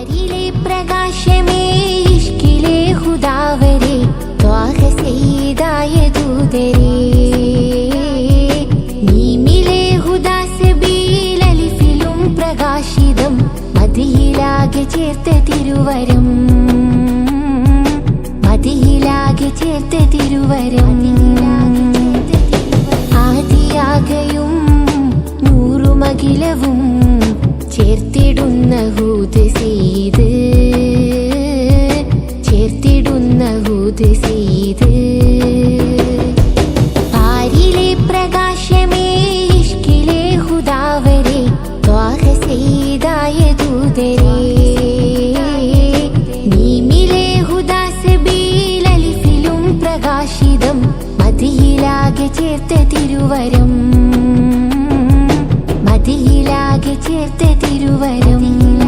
ആരിലെ പ്രകാശമേ ഇഷ്കിലെ ഹുദാവരെ ത്വാഹ സെയ്തായ ദൂതരേ. നീമിലെ ഹുദാസബീൽ അലിഫിലും പ്രകാശിതം മതിയിലാകെ ചേർത്ത തിരുവരം. മതിയിലാകെ ചേർത്ത തിരുവരം. ആദിയാകയും നൂറുമകിലവും ഹൂദ ചെയ്ത് ചേർത്തിടുന്ന ഹൂത് ചെയ്ത്. മതിയിലാകെ ചേർത്ത തിരുവരം. മതിയിലാകെ ചേർത്ത തിരുവരം.